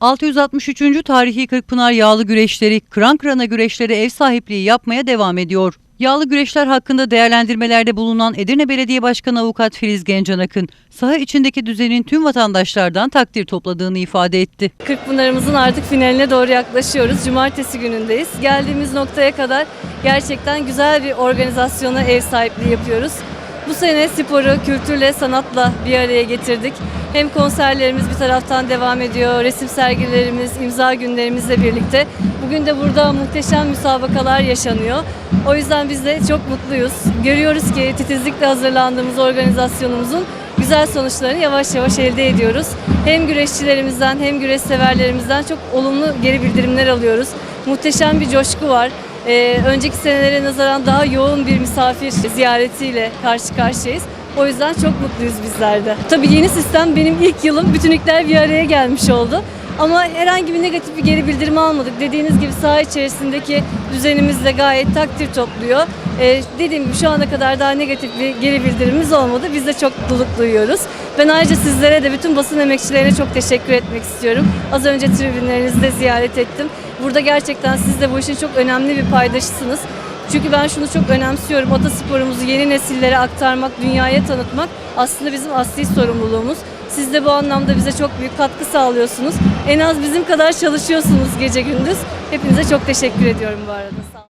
663. Tarihi Kırkpınar Yağlı Güreşleri, kıran kırana güreşleri ev sahipliği yapmaya devam ediyor. Yağlı güreşler hakkında değerlendirmelerde bulunan Edirne Belediye Başkanı Avukat Filiz Gencanak'ın saha içindeki düzenin tüm vatandaşlardan takdir topladığını ifade etti. Kırkpınar'ımızın artık finaline doğru yaklaşıyoruz. Cumartesi günündeyiz. Geldiğimiz noktaya kadar gerçekten güzel bir organizasyona ev sahipliği yapıyoruz. Bu sene sporu kültürle, sanatla bir araya getirdik. Hem konserlerimiz bir taraftan devam ediyor, resim sergilerimiz, imza günlerimizle birlikte. Bugün de burada muhteşem müsabakalar yaşanıyor. O yüzden biz de çok mutluyuz. Görüyoruz ki titizlikle hazırlandığımız organizasyonumuzun güzel sonuçlarını yavaş yavaş elde ediyoruz. Hem güreşçilerimizden hem güreş severlerimizden çok olumlu geri bildirimler alıyoruz. Muhteşem bir coşku var. Ee, önceki senelere nazaran daha yoğun bir misafir ziyaretiyle karşı karşıyayız. O yüzden çok mutluyuz bizler de. Tabii yeni sistem benim ilk yılım. Bütünlükler bir araya gelmiş oldu. Ama herhangi bir negatif bir geri bildirim almadık. Dediğiniz gibi saha içerisindeki düzenimiz de gayet takdir topluyor. Ee, dediğim gibi şu ana kadar daha negatif bir geri bildirimimiz olmadı. Biz de çok mutluluk duyuyoruz. Ben ayrıca sizlere de bütün basın emekçilerine çok teşekkür etmek istiyorum. Az önce tribünlerinizi de ziyaret ettim. Burada gerçekten siz de bu işin çok önemli bir paydaşısınız. Çünkü ben şunu çok önemsiyorum. Atasporumuzu yeni nesillere aktarmak, dünyaya tanıtmak aslında bizim asli sorumluluğumuz. Siz de bu anlamda bize çok büyük katkı sağlıyorsunuz. En az bizim kadar çalışıyorsunuz gece gündüz. Hepinize çok teşekkür ediyorum bu arada.